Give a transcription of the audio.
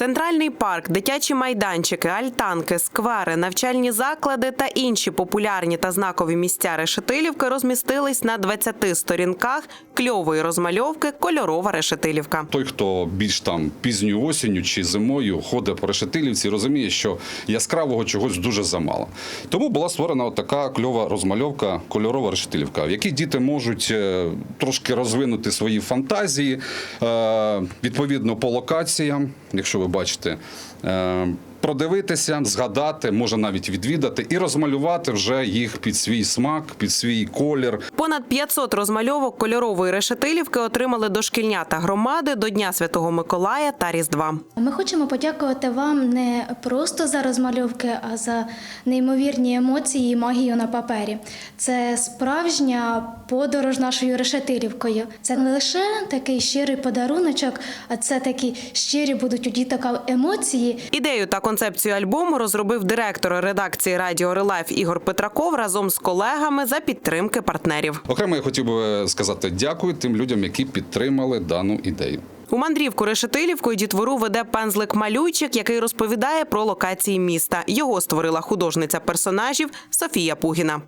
Центральний парк, дитячі майданчики, альтанки, сквери, навчальні заклади та інші популярні та знакові місця Решетилівки розмістились на 20 сторінках кльової розмальовки Кольорова Решетилівка. Той, хто більш там пізньою осінню чи зимою ходить по решетилівці, розуміє, що яскравого чогось дуже замало. Тому була створена така кльова розмальовка кольорова решетилівка, в якій діти можуть е, трошки розвинути свої фантазії е, відповідно по локаціям, якщо ви бачите. Продивитися, згадати, може навіть відвідати і розмалювати вже їх під свій смак, під свій колір, Понад 500 розмальовок кольорової решетилівки отримали дошкільнята громади до Дня Святого Миколая та Різдва. Ми хочемо подякувати вам не просто за розмальовки, а за неймовірні емоції і магію на папері. Це справжня подорож нашою решетилівкою. Це не лише такий щирий подаруночок, а це такі щирі будуть у діток емоції. Ідею та концепцію альбому розробив директор редакції Радіо Релайф Ігор Петраков разом з колегами за підтримки партнерів. Окремо я хотів би сказати дякую тим людям, які підтримали дану ідею. У мандрівку Решетилівкою дітвору веде пензлик малюйчик, який розповідає про локації міста. Його створила художниця персонажів Софія Пугіна.